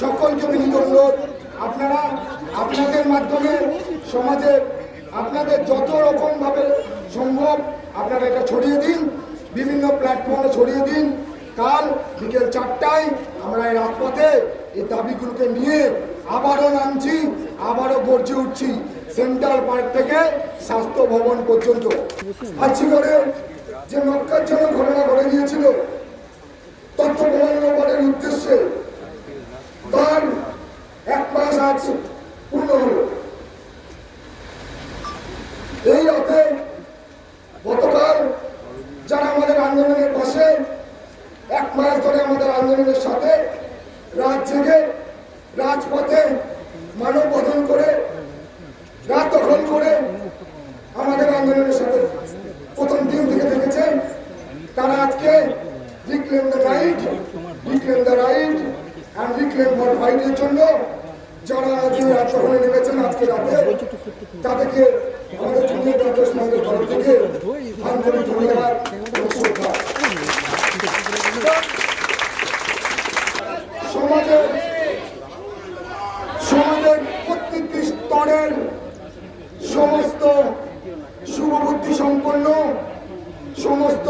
সকলকে বিনীত অনুরোধ। আপনারা আপনাদের মাধ্যমে সমাজে আপনাদের যত রকম ভাবে সম্ভব আপনারা এটা ছড়িয়ে দিন, বিভিন্ন প্ল্যাটফর্মে ছড়িয়ে দিন। কাল বিকেল চারটায় আমরা এই রাজপথে এই দাবিগুলোকে নিয়ে আবারও নামছি, আবারও গর্জে উঠছি সেন্ট্রাল পার্ক থেকে স্বাস্থ্য ভবন পর্যন্ত। আছি করে যে মক্কারজনক ঘটনা ঘটে গিয়েছিল, তথ্য প্রমাণ উদ্দেশ্যে তার এক মাস আজ পূর্ণ হলো। এই রাতে গতকাল যারা আমাদের আন্দোলনের পাশে, এক মাস ধরে আমাদের আন্দোলনের সাথে রাত জেগে রাজপথে মানব মানববন্ধন করে, রাত দখল করে আমাদের আন্দোলনের সাথে প্রথম দিন থেকে থেকেছেন তারা আজকে reclaim the right reclaim the right and reclaim for জন্য যারা আজ এই রাত দখলে নেমেছেন আজকে রাতে, তাদেরকে আমাদের জুনিয়র সমাজের সমাজের প্রত্যেকটি স্তরের সমস্ত সম্পন্ন সমস্ত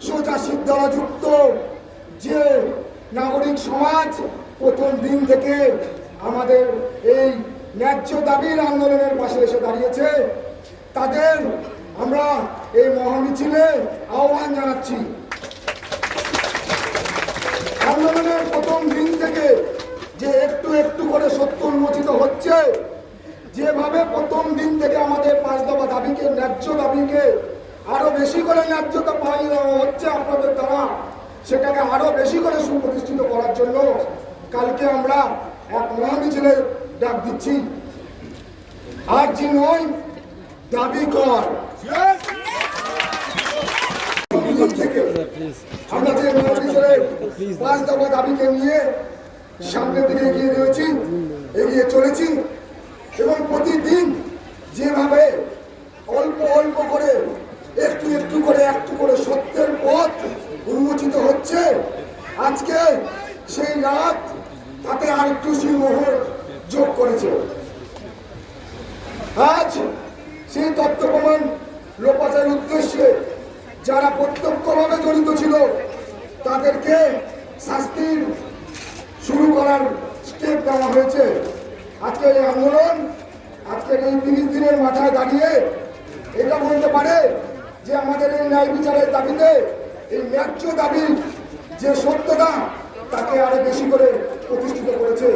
সোজা সিদ্ধাযুক্ত যে নাগরিক সমাজ প্রথম দিন থেকে আমাদের এই ন্যায্য দাবির আন্দোলনের পাশে এসে দাঁড়িয়েছে। তাদের আমরা এই মহামিছিলে আহ্বান জানাচ্ছি। আন্দোলনের প্রথম দিন থেকে যে একটু একটু করে সত্য উন্মোচিত হচ্ছে, যেভাবে প্রথম দিন থেকে আমাদের পাঁচ দফা দাবিকে, ন্যায্য দাবিকে আরও বেশি করে ন্যায্যতা পাই হচ্ছে আপনাদের দ্বারা। সেটাকে আরও বেশি করে সুপ্রতিষ্ঠিত করার জন্য কালকে আমরা এক মহামিছিলে ডাক দিচ্ছি। আর যে নয়, দাবি কর। আমরা যে মহামিছিলে পাঁচ দফা দাবিকে নিয়ে সামনের দিকে এগিয়ে রয়েছি, এগিয়ে চলেছি এবং প্রতিদিন যেভাবে অল্প অল্প করে একটু একটু করে একটু করে সত্যের পথ উন্মোচিত হচ্ছে আজকে সেই রাত তাতে আর একটু সিংহর যোগ করেছে। আজ সেই তথ্য প্রমাণ লোপাচার উদ্দেশ্যে যারা প্রত্যক্ষভাবে জড়িত ছিল, তাদেরকে শাস্তির শুরু করার স্টেপ নেওয়া হয়েছে। আজকের এই আন্দোলন আজকের এই তিরিশ দিনের মাথায় দাঁড়িয়ে এটা বলতে পারে যে আমাদের এই ন্যায় বিচারের দাবিতে এই ন্যায্য দাবি যে সত্যতা তাকে আরও বেশি করে প্রতিষ্ঠিত করেছে।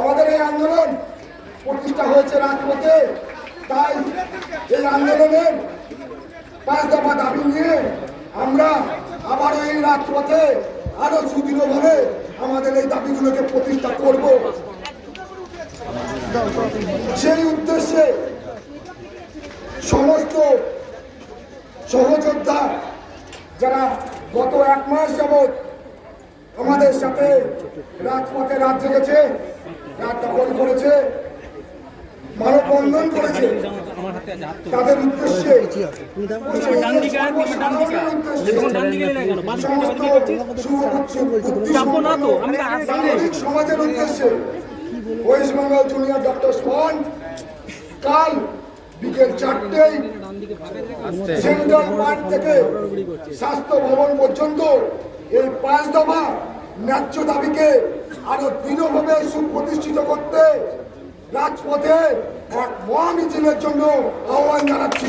আমাদের এই আন্দোলন প্রতিষ্ঠা হয়েছে রাজপথে। তাই এই আন্দোলনের পাঁচ দফা দাবি নিয়ে আমরা আবারও এই রাজপথে আরও সুদৃঢ়ভাবে আমাদের এই দাবিগুলোকে প্রতিষ্ঠা করব। সেই উদ্দেশ্যে সমস্ত সহযোদ্ধা যারা গত এক মাস যাবৎ আমাদের সাথে রাজপথে রাত জেগেছে, রাত দখল করেছে, মানববন্ধন করেছে, তাদের উদ্দেশ্যে সমাজের উদ্দেশ্যে West Bengal junior doctor front কাল বিকেল চারটেই থেকে স্বাস্থ্য ভবন পর্যন্ত এই পাঁচ দফা ন্যায্য দাবিকে আরও দৃঢ়ভাবে সুপ্রতিষ্ঠিত করতে রাজপথে এক মহামিছিলের জন্য আহ্বান জানাচ্ছি।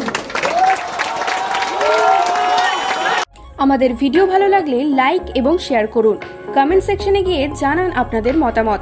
আমাদের ভিডিও ভালো লাগলে লাইক এবং শেয়ার করুন। কমেন্ট সেকশনে গিয়ে জানান আপনাদের মতামত।